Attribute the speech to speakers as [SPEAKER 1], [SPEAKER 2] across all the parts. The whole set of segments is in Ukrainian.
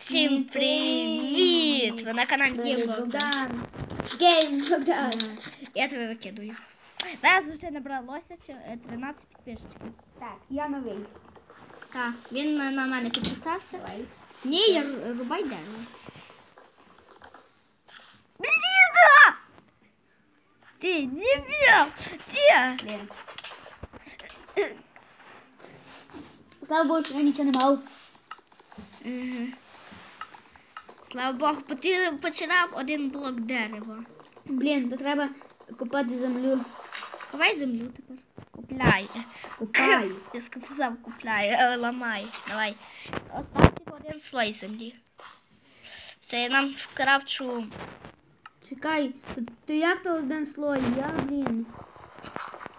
[SPEAKER 1] Всім привіт! Ви на каналі Гейм Богдан.
[SPEAKER 2] Богдан. Гейм Богдан.
[SPEAKER 1] Я тебе викидую. Нас вже набралося чи- е, 13 підписчиків.
[SPEAKER 2] Так, я новий.
[SPEAKER 1] Так, він на на мене підписався. Ні, я ру- рубай дерево. Бліда! Ти дебіл! Ти!
[SPEAKER 2] Блін. Слава Богу, що я нічого не мав.
[SPEAKER 1] Мгм. Слава Богу, починав один блок дерева.
[SPEAKER 2] Блін, то треба копати землю.
[SPEAKER 1] Давай землю тепер. Купляй.
[SPEAKER 2] Копай.
[SPEAKER 1] Я сказав, купляй, е, ламай. Давай. Остав тільки один слой землі. Все, я нам вкравчу.
[SPEAKER 2] Чекай, то, як то один слой? Я, блін.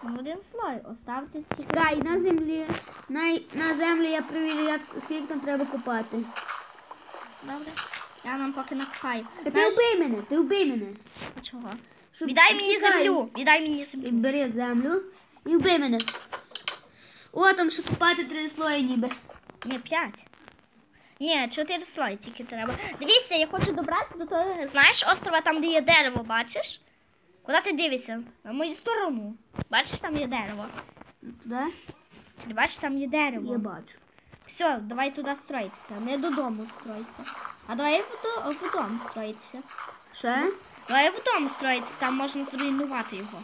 [SPEAKER 1] Ну, один слой. Оставте ці.
[SPEAKER 2] Чекай, на землі. На, на землі я перевірю, як, скільки там треба копати.
[SPEAKER 1] Добре. Я нам поки накопаю.
[SPEAKER 2] Та ти
[SPEAKER 1] Знаєш,
[SPEAKER 2] вбий мене, ти вбий мене.
[SPEAKER 1] чого?
[SPEAKER 2] Щоб-
[SPEAKER 1] Віддай мені
[SPEAKER 2] Чекай.
[SPEAKER 1] землю. Віддай мені
[SPEAKER 2] І
[SPEAKER 1] землю.
[SPEAKER 2] бери землю і вбий мене. О, там ще копати три слої ніби.
[SPEAKER 1] Ні, п'ять. Ні, чотири слої тільки треба. Дивіться, я хочу добратися до того, знаєш, острова там, де є дерево, бачиш? Куди ти дивишся? На мою сторону. Бачиш, там є дерево.
[SPEAKER 2] Туди?
[SPEAKER 1] Ти бачиш, там є дерево.
[SPEAKER 2] Я бачу.
[SPEAKER 1] Все, давай туди строїтися. Не додому стройся. А давай в, в дом строїтися.
[SPEAKER 2] Ще?
[SPEAKER 1] Давай в дом строїтися, там можна зруйнувати його.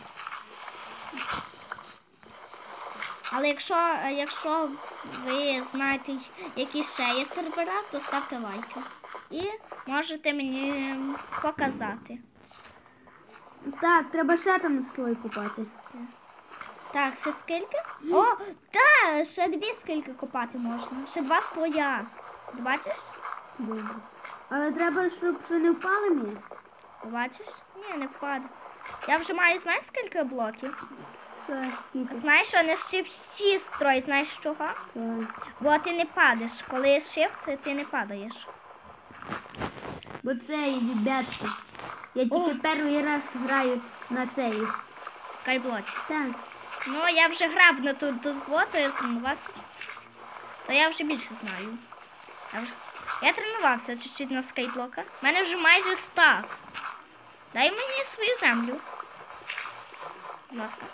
[SPEAKER 1] Але якщо, якщо ви знаєте, які ще є сервера, то ставте лайки. І можете мені показати.
[SPEAKER 2] Так, треба ще там слой копати.
[SPEAKER 1] Так, ще скільки? О, так, ще дві скільки копати можна. Ще два слоя. Ти бачиш?
[SPEAKER 2] Добре. Але треба, щоб ще не впали ми.
[SPEAKER 1] Бачиш? Ні, не впаде. Я вже маю, знаєш, скільки блоків?
[SPEAKER 2] Скільки?
[SPEAKER 1] Знаєш, що не shift строй, знаєш чого?
[SPEAKER 2] Так.
[SPEAKER 1] Бо ти не падеш. Коли shift, ти не падаєш.
[SPEAKER 2] Бо це ребятки. Я тільки перший раз граю на цей.
[SPEAKER 1] Скайблоці.
[SPEAKER 2] Так.
[SPEAKER 1] Ну, я вже грав на ту ту вот, я тренувався. То я вже більше знаю. Я, вже... я тренувався чуть-чуть на скайблоках. У мене вже майже стак. Дай мені свою землю. Будь ласка.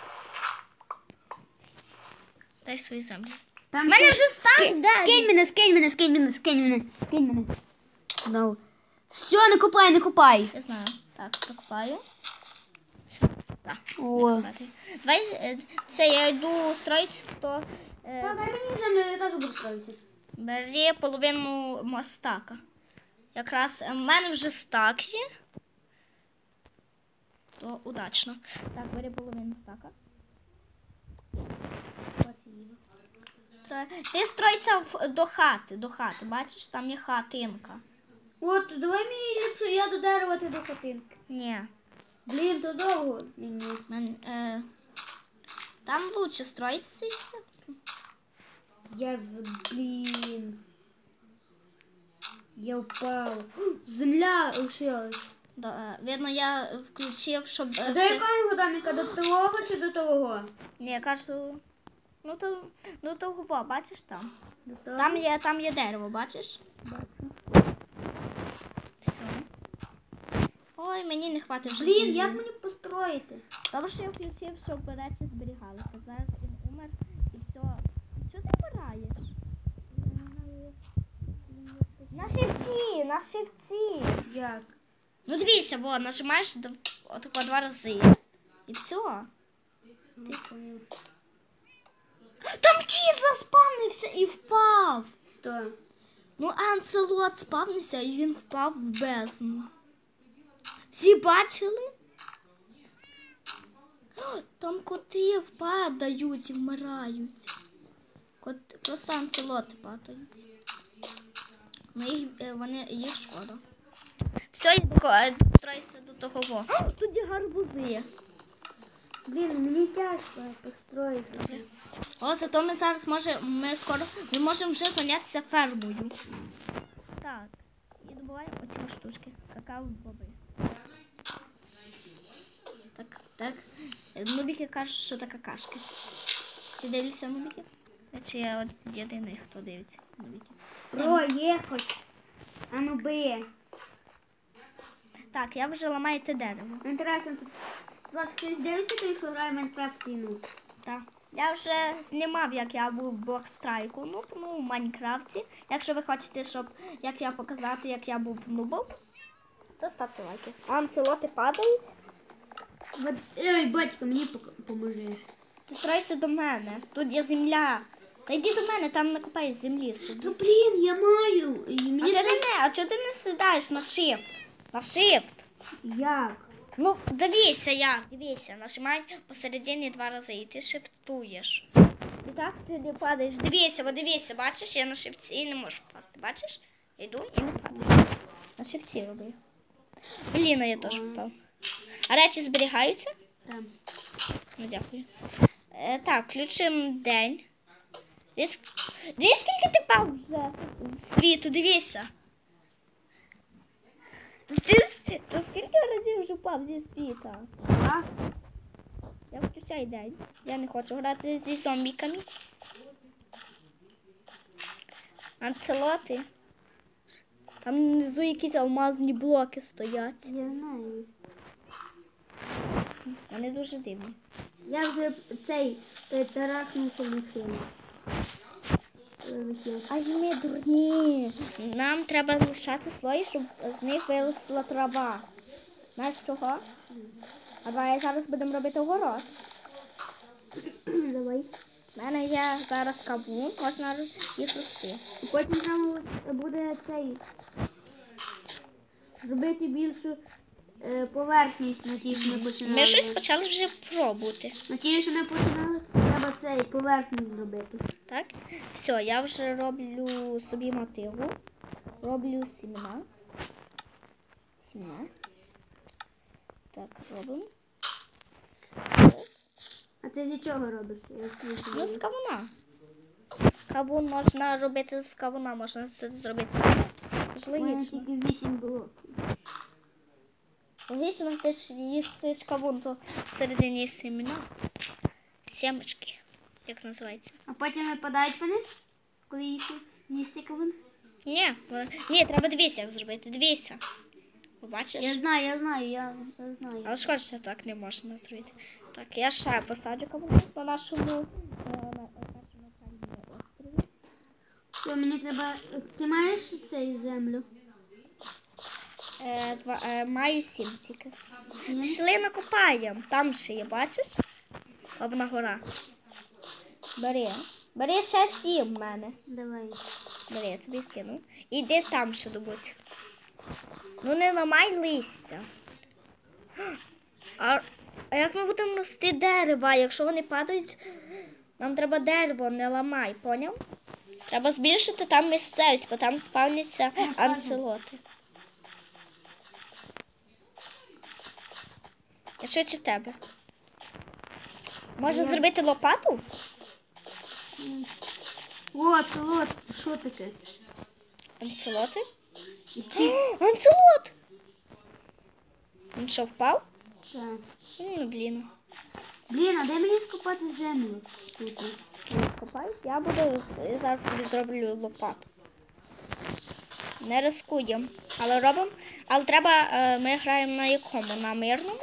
[SPEAKER 1] Дай свою землю.
[SPEAKER 2] Там
[SPEAKER 1] У мене вже стак, да,
[SPEAKER 2] Скинь мене, скинь мене, скинь мене, скинь мене, скинь мене. Все, не копай.
[SPEAKER 1] Я знаю. Так, покупаю. Так.
[SPEAKER 2] О.
[SPEAKER 1] Давай, е, це я йду строїть, хто е,
[SPEAKER 2] дай мені землю, я теж буду строїтися.
[SPEAKER 1] бери половину мостака. Якраз е, в мене вже стак є. То удачно. Так, бери половину стака. Строй. Ти стройся в, до хати, до хати. Бачиш, там є хатинка.
[SPEAKER 2] От, давай мені ліпше, я до дерева, ти до хатинки.
[SPEAKER 1] Ні.
[SPEAKER 2] Блін, то довго.
[SPEAKER 1] Мен, е, там лучше строїться і все.
[SPEAKER 2] Я з... Блін. Я впав. Земля лишилась.
[SPEAKER 1] Да, е, видно, я включив, щоб. е,
[SPEAKER 2] А до
[SPEAKER 1] все-
[SPEAKER 2] якого годинника? До того чи до того?
[SPEAKER 1] Ні, я кажу. Ну то, ну то губа, бачиш там.
[SPEAKER 2] До того?
[SPEAKER 1] Там є, там є дерево, бачиш? Все. Ой, мені не хватить вже.
[SPEAKER 2] Блін, як мені построїти?
[SPEAKER 1] Добре, що я включив, щоб речі зберігалися. Зараз він умер і все. Чого ти вмираєш? На шивці, на шивці.
[SPEAKER 2] Як?
[SPEAKER 1] Ну дивіться, бо нажимаєш д- отако два рази. І все. Там кіт заспавнився і впав.
[SPEAKER 2] Хто?
[SPEAKER 1] Ну, Анцелот спавнився і він впав в бездну. Всі бачили? О, Там коти впадають і вмирають. Кот... Просто анцелоти падають. Ну, їх, е, вони, їх шкода. Все, я е, достроюся до того. Во. О, Тут є гарбузи.
[SPEAKER 2] Блін, мені тяжко построїти.
[SPEAKER 1] О, зато ми зараз може, ми скоро ми можемо вже зайнятися фермою. Так, і добуваємо оці штучки. Какао боби. Так, так. Е, кажуть, що це какашки. Всі дивляться нубіки? Чи я от єдиний, хто дивиться нубіки?
[SPEAKER 2] Проїхать. А ну би.
[SPEAKER 1] Так, я вже ламаю те дерево.
[SPEAKER 2] Інтересно, тут вас хтось дивиться, той, що грає Майнкрафт ну.
[SPEAKER 1] Так. Я вже знімав, як я був в блокстрайку, ну, ну, в Майнкрафті. Якщо ви хочете, щоб як я показати, як я був нубом, то ставте лайки. Анцелоти падають.
[SPEAKER 2] Ой, батько, мені поможи.
[SPEAKER 1] Ти срайся до мене. Тут є земля. Та йди до мене, там накопай землі собі.
[SPEAKER 2] Ну блін, я маю. І
[SPEAKER 1] А чого ти не, а чого ти не сідаєш на shift? На shift.
[SPEAKER 2] Як?
[SPEAKER 1] Ну, дивися як, дивися, нажимай посередині два рази і ти шифтуєш. І так ти не падаєш. Дивися, от дивися, бачиш, я на шифті і не можу впасти. Бачиш? Йду і не падаю. На шифті роблю. Блін, а я теж впав. А речі зберігаються?
[SPEAKER 2] Там.
[SPEAKER 1] Ну, дякую. Е, так, включимо день. Дивись, дивись, скільки ти пав вже з світу, дивися. Ти, ти скільки разів вже пав зі світа?
[SPEAKER 2] А?
[SPEAKER 1] Я включаю день. Я не хочу грати зі зомбіками. Анцелоти. Там внизу якісь алмазні блоки стоять.
[SPEAKER 2] Я знаю.
[SPEAKER 1] Вони дуже дивні.
[SPEAKER 2] Я вже цей тарахнувся в машину. Е,
[SPEAKER 1] Ай, ми дурні. Нам треба лишати слої, щоб з них виросла трава. Знаєш чого? А давай зараз будемо робити огород.
[SPEAKER 2] Давай.
[SPEAKER 1] У мене є зараз кавун, можна їх рости.
[SPEAKER 2] Потім треба буде цей зробити більшу поверхність на тій, що ми починали.
[SPEAKER 1] Ми щось почали вже пробувати.
[SPEAKER 2] На тій, що ми починали, треба цей поверхність зробити.
[SPEAKER 1] Так? Все, я вже роблю собі мотиву. Роблю сімена. Сімена. Так, робимо.
[SPEAKER 2] А ти зі чого робиш?
[SPEAKER 1] Ну, з кавуна. Кавун можна робити з кавуна, можна це зробити. Це
[SPEAKER 2] У мене тільки вісім блоків.
[SPEAKER 1] Логічно, ж їсиш кавун, то всередині є семена. Семечки, як називається.
[SPEAKER 2] А потім випадають вони, коли їсти, з'їсти кавун?
[SPEAKER 1] Ні, вони- ні, треба дивися, як зробити. Дивися. Побачиш?
[SPEAKER 2] Я знаю, я знаю, я, я знаю.
[SPEAKER 1] Але ж хочеться так не можна зробити. Так, я ще посаджу кавун на нашому, е,
[SPEAKER 2] мені треба. Ти маєш цей землю?
[SPEAKER 1] Е, два, е, маю сім тільки. Пішли накопаємо. Там ще є, бачиш? Одна гора. Бери. Бери ще сім в мене.
[SPEAKER 2] Давай.
[SPEAKER 1] Бери, я тобі кину. Іди там ще добудь. Ну не ламай листя. А, а як ми будемо рости дерева? Якщо вони падають, нам треба дерево, не ламай, поняв? Треба збільшити там місцевість, бо там спавняться анцелоти. Я швидше тебе. Може зробити лопату?
[SPEAKER 2] От, от, що таке?
[SPEAKER 1] Анцелоти? Анцелот! Він що, впав?
[SPEAKER 2] Так.
[SPEAKER 1] Ну, блін.
[SPEAKER 2] Блін, а де мені скопати землю? Тут.
[SPEAKER 1] Копай. Я буду зараз собі зроблю лопату. Не рискуємо. Але робимо. Але треба, е, ми граємо на якому? На мирному?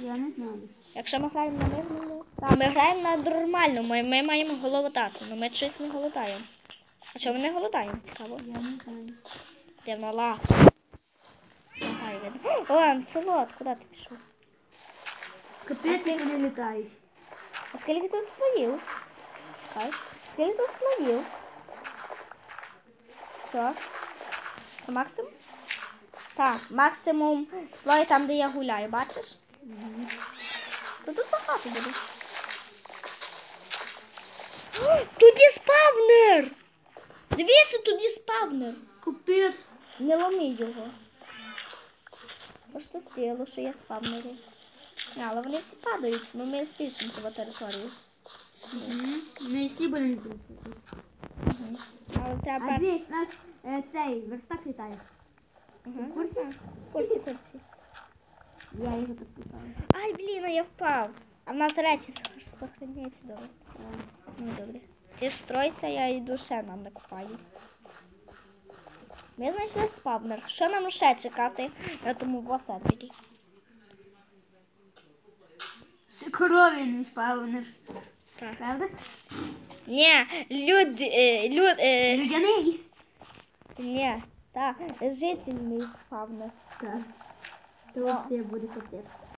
[SPEAKER 2] Я не знаю.
[SPEAKER 1] Якщо ми граємо на мирному. Так, ми граємо на нормальному, ми, ми маємо голодати, але ми щось не голодаємо. А що ми не голодаємо? Цікаво.
[SPEAKER 2] Я не знаю.
[SPEAKER 1] Де на видно. О, анцелот, куди ти пішов?
[SPEAKER 2] Капець, як вони літають.
[SPEAKER 1] А скільки тут слоїв? Чекай. Скільки тут слоїв? Все. Це максимум? Так, максимум слой там, де я гуляю, бачиш? То тут багато буде. Тут є спавнер! Дивіться, тут є спавнер.
[SPEAKER 2] Капець.
[SPEAKER 1] Не ломи його. Пощастило, що є спавнери. Не, але вони всі падають, ну ми збільшимо цю територію.
[SPEAKER 2] Ми всі будемо збільшувати.
[SPEAKER 1] Але
[SPEAKER 2] А
[SPEAKER 1] треба.
[SPEAKER 2] у нас е, цей верстак літає. Курсі?
[SPEAKER 1] Курсі, курсі.
[SPEAKER 2] Я його питаю.
[SPEAKER 1] Ай, блін, а я впав. А в нас речі сох- сохраняються добре. Ну добре. Ти ж стройся, я йду ще нам накопаю. Ми знайшли спавнер. Що нам ще чекати на тому босетвіті?
[SPEAKER 2] Ще корові не спавниш.
[SPEAKER 1] Так.
[SPEAKER 2] Правда?
[SPEAKER 1] Ні, люд, е, люд, е,
[SPEAKER 2] Людяний.
[SPEAKER 1] ні, так, жительний спавнер.
[SPEAKER 2] Так. То все буде капець.